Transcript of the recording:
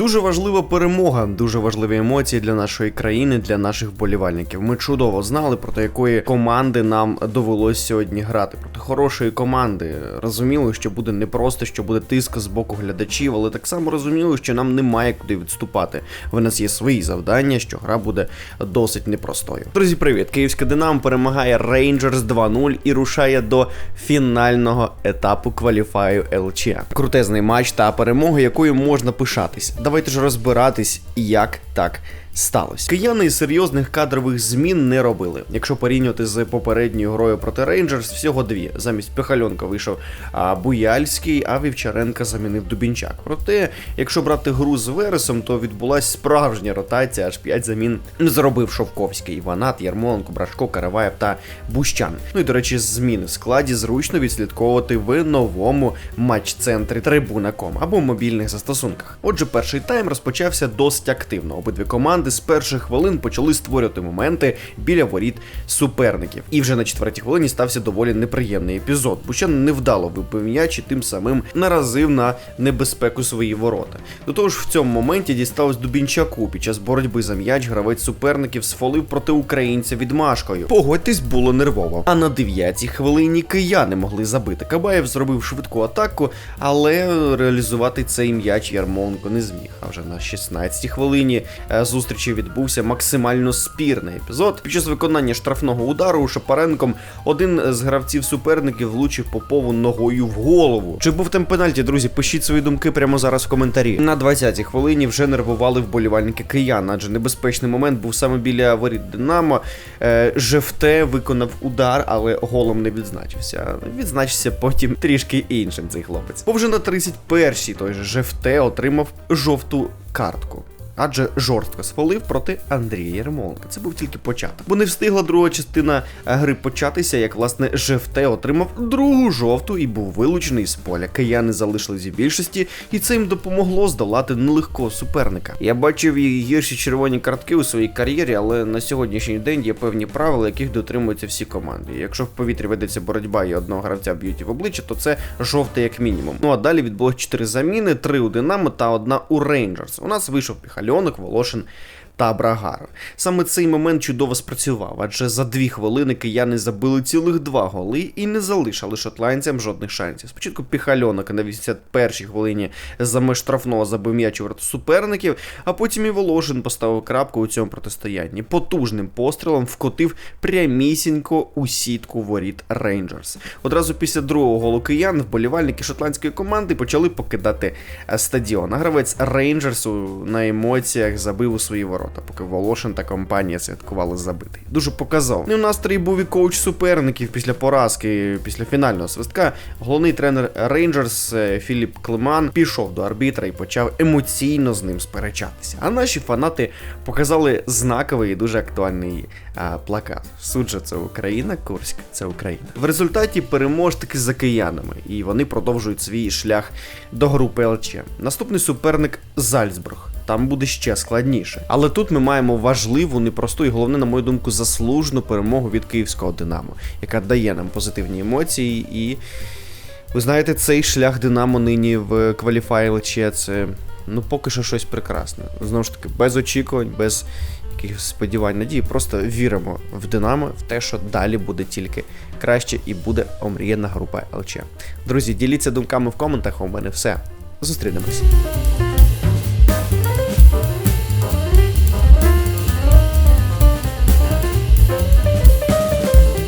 Дуже важлива перемога, дуже важливі емоції для нашої країни, для наших болівальників. Ми чудово знали, проти якої команди нам довелось сьогодні грати. Хорошої команди. Розуміли, що буде непросто, що буде тиск з боку глядачів, але так само розуміли, що нам немає куди відступати. В нас є свої завдання, що гра буде досить непростою. Друзі, привіт! Київська Динамо перемагає Rangers 2-0 і рушає до фінального етапу кваліфаю ЛЧ. Крутезний матч та перемога, якою можна пишатись. Давайте ж розбиратись, як так сталося. Кияни серйозних кадрових змін не робили. Якщо порівнювати з попередньою грою проти Рейнджерс, всього дві. Замість Пихальонка вийшов а, Буяльський, а Вівчаренка замінив Дубінчак. Проте, якщо брати гру з Вересом, то відбулася справжня ротація, аж 5 замін зробив Шовковський, Іванат, Ярмоленко, Брашко, Караваєв та Бущан. Ну і до речі, зміни в складі зручно відслідковувати в новому матч-центрі Трибуна.ком або мобільних застосунках. Отже, перший тайм розпочався досить активно. Обидві команди з перших хвилин почали створювати моменти біля воріт суперників. І вже на четвертій хвилині стався доволі неприємний епізод. Бущан невдало вибив м'яч і тим самим наразив на небезпеку свої ворота. До того ж, в цьому моменті дісталось Дубінчаку. Під час боротьби за м'яч гравець суперників сфолив проти українця відмашкою. Погодьтесь, було нервово. А на дев'ятій хвилині кияни могли забити. Кабаєв зробив швидку атаку, але реалізувати цей м'яч Ярмоленко не зміг. А вже на 16-й хвилині е, зустрічі відбувся максимально спірний епізод. Під час виконання штрафного удару Шапаренком один з гравців суперників влучив Попову ногою в голову. Чи був там пенальті, друзі? Пишіть свої думки прямо зараз в коментарі. На 20-й хвилині вже нервували вболівальники киян, адже небезпечний момент був саме біля воріт Динамо. Е, Жефте виконав удар, але голом не відзначився. Відзначився потім трішки іншим цей хлопець. Бо вже на 31-й той же Жефте отримав жовту картку. Адже жорстко сфолив проти Андрія Єрмоленка. Це був тільки початок. Бо не встигла друга частина е, гри початися, як власне ЖФТ отримав другу жовту і був вилучений з поля. Кияни залишились в більшості, і це їм допомогло здолати нелегкого суперника. Я бачив і гірші червоні картки у своїй кар'єрі, але на сьогоднішній день є певні правила, яких дотримуються всі команди. Якщо в повітрі ведеться боротьба і одного гравця б'ють в обличчя, то це жовте як мінімум. Ну а далі відбулось 4 заміни: 3 у Динамо та одна у Рейнджерс. У нас вийшов Піхальонок, Волошин та Брагаров. Саме цей момент чудово спрацював, адже за дві хвилини кияни забили цілих два голи і не залишили шотландцям жодних шансів. Спочатку Піхальонок на 81-й хвилині за меж штрафного забив м'яч у ворота суперників, а потім і Волошин поставив крапку у цьому протистоянні. Потужним пострілом вкотив прямісінько у сітку воріт Рейнджерс. Одразу після другого голу киян вболівальники шотландської команди почали покидати е, стадіон. А гравець Рейнджерсу на емоціях забив у свої ворота, поки Волошин та компанія святкували забитий. Дуже показав. Ну, у настрій був і коуч суперників після поразки, після фінального свистка. Головний тренер Рейнджерс е, Філіп Клеман пішов до арбітра і почав емоційно з ним сперечатися. А наші фанати показали знаковий і дуже актуальний а, плакат. Суджа це Україна, Курськ це Україна. В результаті переможники за киянами, і вони продовжують свій шлях до групи ЛЧ. Наступний суперник Зальцбург. Там буде ще складніше. Але тут ми маємо важливу, непросту і головне, на мою думку, заслужену перемогу від київського Динамо, яка дає нам позитивні емоції. І ви знаєте, цей шлях Динамо нині в кваліфаї ЛЧ це ну поки що щось прекрасне. Знову ж таки, без очікувань, без якихось сподівань, надії. Просто віримо в Динамо, в те, що далі буде тільки краще і буде омріяна група ЛЧ. Друзі, діліться думками в коментах. У мене все. Зустрінемось.